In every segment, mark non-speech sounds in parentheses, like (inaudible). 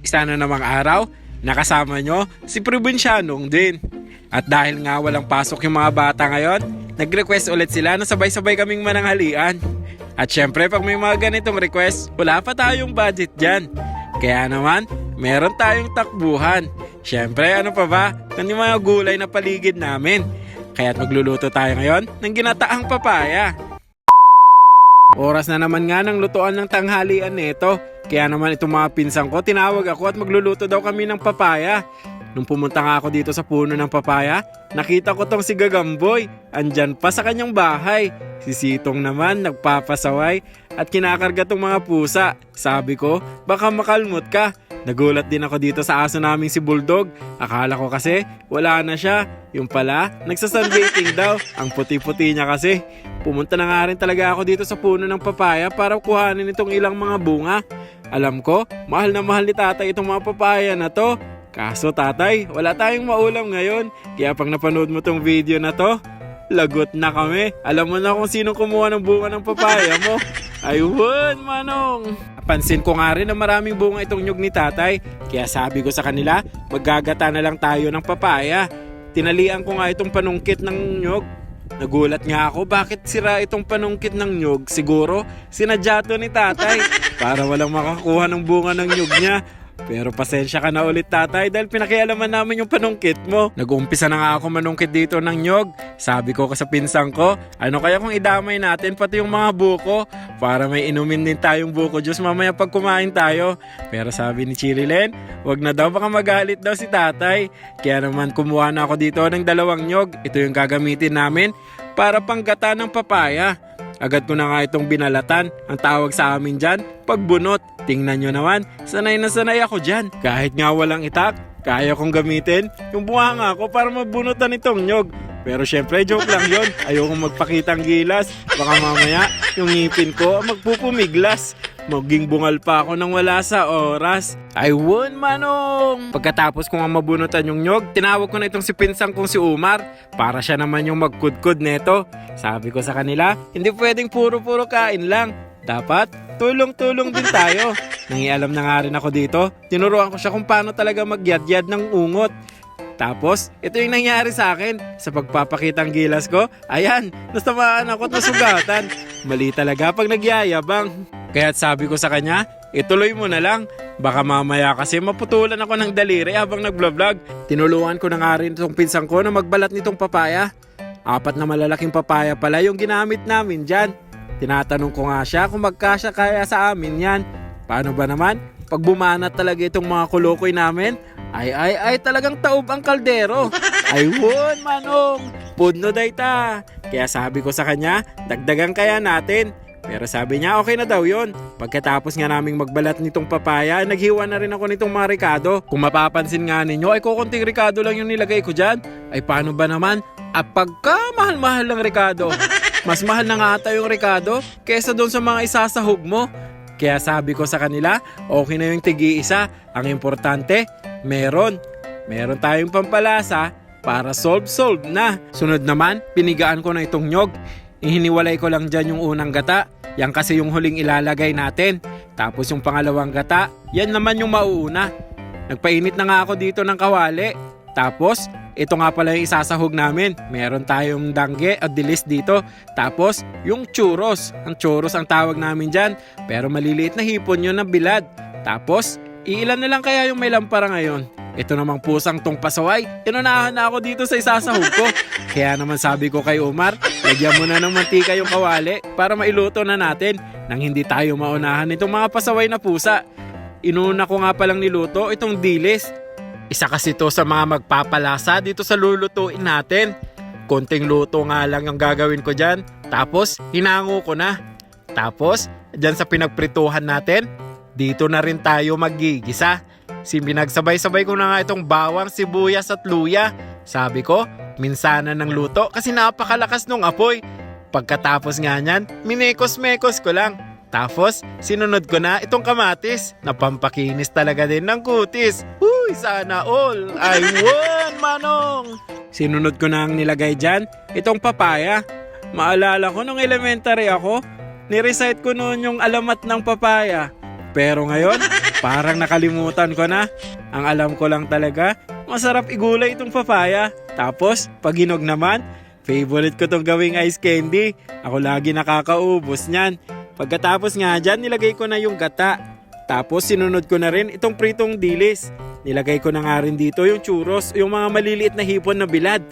Isa na namang araw, nakasama nyo si Provincianong din. At dahil nga walang pasok yung mga bata ngayon, nag-request ulit sila na sabay-sabay kaming mananghalian. At syempre pag may mga ganitong request, wala pa tayong budget dyan. Kaya naman, meron tayong takbuhan. Syempre ano pa ba, kundi mga gulay na paligid namin. Kaya't magluluto tayo ngayon ng ginataang papaya. Oras na naman nga ng lutuan ng tanghalian nito. Kaya naman itong mga pinsan ko, tinawag ako at magluluto daw kami ng papaya. Nung pumunta nga ako dito sa puno ng papaya, nakita ko tong si Gagamboy. Andyan pa sa kanyang bahay. Si Sitong naman nagpapasaway at kinakarga tong mga pusa. Sabi ko, baka makalmot ka. Nagulat din ako dito sa aso naming si Bulldog. Akala ko kasi wala na siya. Yung pala, nagsasunbathing daw. Ang puti-puti niya kasi. Pumunta na nga rin talaga ako dito sa puno ng papaya para kuhanin itong ilang mga bunga. Alam ko, mahal na mahal ni tatay itong mga papaya na to. Kaso tatay, wala tayong maulam ngayon. Kaya pag napanood mo tong video na to, lagot na kami. Alam mo na kung sino kumuha ng bunga ng papaya mo. (laughs) Ayun, manong. Pansin ko nga rin na maraming bunga itong nyug ni tatay. Kaya sabi ko sa kanila, maggagata na lang tayo ng papaya. Tinalian ko nga itong panungkit ng nyog. Nagulat nga ako bakit sira itong panungkit ng nyog. Siguro, sinadya to ni tatay (laughs) para walang makakuha ng bunga ng nyog niya. Pero pasensya ka na ulit tatay dahil pinakialaman namin yung panungkit mo. Nag-uumpisa na nga ako manungkit dito ng nyog. Sabi ko sa pinsang ko, ano kaya kung idamay natin pati yung mga buko para may inumin din tayong buko juice mamaya pag kumain tayo. Pero sabi ni Chirilen, wag na daw baka magalit daw si tatay. Kaya naman kumuha na ako dito ng dalawang nyog. Ito yung gagamitin namin para panggata ng papaya. Agad ko na nga itong binalatan. Ang tawag sa amin dyan, pagbunot. Tingnan nyo naman, sanay na sanay ako dyan. Kahit nga walang itak, kaya kong gamitin yung buhanga ko para mabunutan itong nyog. Pero syempre, joke lang yon. (laughs) Ayokong magpakitang gilas. Baka mamaya, yung ngipin ko magpupumiglas. Maging bungal pa ako nang wala sa oras. I won, manong! Pagkatapos ko nga mabunutan yung nyog, tinawag ko na itong si pinsang kong si Umar para siya naman yung magkudkod neto. Sabi ko sa kanila, hindi pwedeng puro-puro kain lang. Dapat, tulong-tulong din tayo. Nangialam na nga rin ako dito. Tinuruan ko siya kung paano talaga magyadyad ng ungot. Tapos, ito yung nangyari sa akin. Sa pagpapakitang gilas ko, ayan, nastamaan ako at nasugatan. Mali talaga pag nagyayabang. Kaya't sabi ko sa kanya, ituloy mo na lang. Baka mamaya kasi maputulan ako ng daliri habang nagblog. Tinulungan ko na nga rin itong pinsang ko na magbalat nitong papaya. Apat na malalaking papaya pala yung ginamit namin dyan. Tinatanong ko nga siya kung magkasya kaya sa amin yan. Paano ba naman? Pag bumanat talaga itong mga kulukoy namin, ay ay ay talagang taob ang kaldero. (laughs) Ay won manong, pudno day ta. Kaya sabi ko sa kanya, dagdagan kaya natin. Pero sabi niya okay na daw yon. Pagkatapos nga naming magbalat nitong papaya, naghiwa na rin ako nitong mga ricado. Kung mapapansin nga ninyo, ay kukunting ricado lang yung nilagay ko dyan. Ay paano ba naman? At pagka mahal-mahal ng ricado, (laughs) mas mahal na nga ata yung ricado kesa doon sa mga isasahog mo. Kaya sabi ko sa kanila, okay na yung tigi-isa. Ang importante, meron. Meron tayong pampalasa para solve-solve na. Sunod naman, pinigaan ko na itong nyog. Ihiniwalay ko lang dyan yung unang gata. Yan kasi yung huling ilalagay natin. Tapos yung pangalawang gata, yan naman yung mauuna. Nagpainit na nga ako dito ng kawali. Tapos, ito nga pala yung isasahog namin. Meron tayong dangge at dilis dito. Tapos, yung churros. Ang churros ang tawag namin dyan. Pero maliliit na hipon yun ng bilad. Tapos, iilan na lang kaya yung may lampara ngayon. Ito namang pusang tong pasaway. Inunahan na ako dito sa isasahog ko. (laughs) Kaya naman sabi ko kay Umar, lagyan mo na ng mantika yung kawali para mailuto na natin nang hindi tayo maunahan itong mga pasaway na pusa. Inuna ko nga palang niluto itong dilis. Isa kasi to sa mga magpapalasa dito sa lulutuin natin. Konting luto nga lang ang gagawin ko dyan. Tapos, hinango ko na. Tapos, dyan sa pinagprituhan natin, dito na rin tayo magigisa. Si binagsabay-sabay ko na nga itong bawang, sibuyas at luya. Sabi ko, minsanan ng luto kasi napakalakas nung apoy. Pagkatapos nga niyan, minekos-mekos ko lang. Tapos, sinunod ko na itong kamatis na pampakinis talaga din ng kutis. Uy, sana all! I (laughs) won, manong! Sinunod ko na ang nilagay dyan, itong papaya. Maalala ko nung elementary ako, nirecite ko noon yung alamat ng papaya. Pero ngayon, (laughs) Parang nakalimutan ko na. Ang alam ko lang talaga, masarap igulay itong papaya. Tapos, pag hinog naman, favorite ko tong gawing ice candy. Ako lagi nakakaubos niyan. Pagkatapos nga dyan, nilagay ko na yung gata. Tapos sinunod ko na rin itong pritong dilis. Nilagay ko na nga rin dito yung churros, yung mga maliliit na hipon na bilad.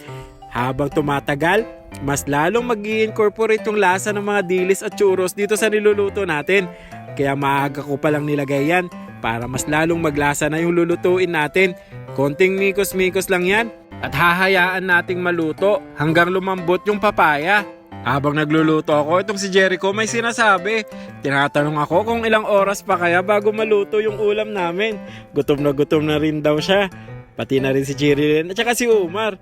Habang tumatagal, mas lalong mag incorporate yung lasa ng mga dilis at churros dito sa niluluto natin. Kaya maaga ko palang nilagay yan para mas lalong maglasa na yung lulutuin natin. Konting mikos-mikos lang yan at hahayaan nating maluto hanggang lumambot yung papaya. Habang nagluluto ako, itong si Jericho may sinasabi. Tinatanong ako kung ilang oras pa kaya bago maluto yung ulam namin. Gutom na gutom na rin daw siya. Pati na rin si Jirilyn at saka si Umar.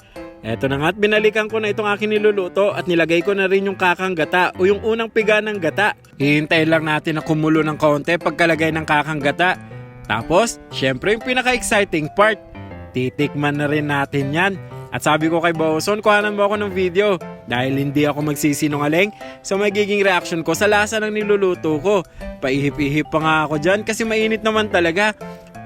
Eto na nga at binalikan ko na itong aking niluluto at nilagay ko na rin yung kakang gata o yung unang piga ng gata. Hihintayin lang natin na kumulo ng kaunti pagkalagay ng kakang gata. Tapos, syempre yung pinaka-exciting part, titikman na rin natin yan. At sabi ko kay Bawson, kuhanan mo ako ng video dahil hindi ako magsisinungaling sa magiging reaction ko sa lasa ng niluluto ko. Paihip-ihip pa nga ako dyan kasi mainit naman talaga.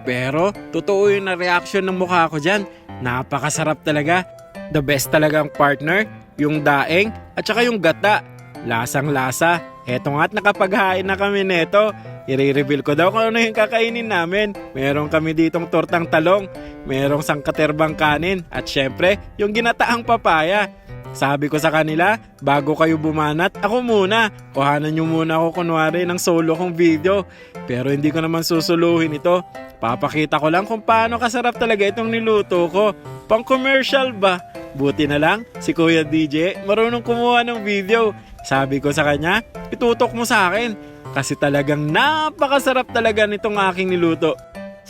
Pero, totoo yung na reaction ng mukha ko dyan. Napakasarap talaga. The best talagang partner, yung daeng at saka yung gata. Lasang lasa. Eto nga at nakapaghain na kami neto. I-reveal ko daw kung ano yung kakainin namin. Meron kami ditong tortang talong, merong sangkaterbang kanin, at syempre, yung ginataang papaya. Sabi ko sa kanila, bago kayo bumanat, ako muna. Kuhanan nyo muna ako kunwari ng solo kong video. Pero hindi ko naman susuluhin ito. Papakita ko lang kung paano kasarap talaga itong niluto ko. Pang commercial ba? Buti na lang, si Kuya DJ marunong kumuha ng video. Sabi ko sa kanya, itutok mo sa akin. Kasi talagang napakasarap talaga nitong aking niluto.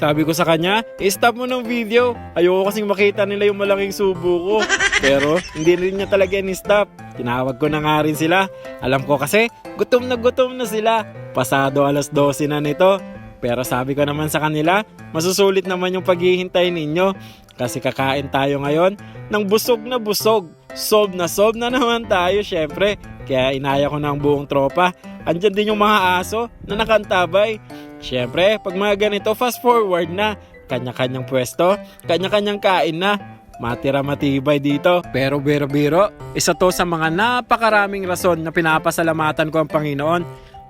Sabi ko sa kanya, i-stop mo ng video. Ayoko kasing makita nila yung malaking subo ko. Pero hindi rin niya talaga ni-stop. Tinawag ko na nga rin sila. Alam ko kasi, gutom na gutom na sila. Pasado alas 12 na nito. Pero sabi ko naman sa kanila, masusulit naman yung paghihintay ninyo. Kasi kakain tayo ngayon ng busog na busog. Sob na sob na naman tayo syempre. Kaya inaya ko ng buong tropa. Andyan din yung mga aso na nakantabay. Syempre, pag mga ganito, fast forward na. Kanya-kanyang pwesto, kanya-kanyang kain na. Matira matibay dito. Pero biro-biro, isa to sa mga napakaraming rason na pinapasalamatan ko ang Panginoon.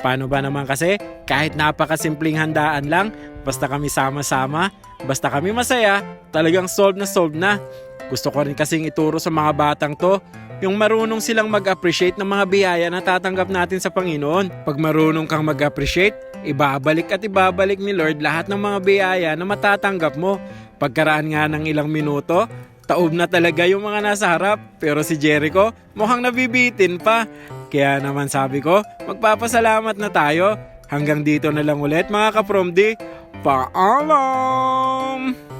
Paano ba naman kasi, kahit napakasimpleng handaan lang, basta kami sama-sama, basta kami masaya, talagang solve na solve na. Gusto ko rin kasing ituro sa mga batang to, yung marunong silang mag-appreciate ng mga biyaya na tatanggap natin sa Panginoon. Pag marunong kang mag-appreciate, ibabalik at ibabalik ni Lord lahat ng mga biyaya na matatanggap mo. Pagkaraan nga ng ilang minuto, taob na talaga yung mga nasa harap. Pero si Jericho, mukhang nabibitin pa. Kaya naman sabi ko, magpapasalamat na tayo. Hanggang dito na lang ulit mga kapromdi. Paalam!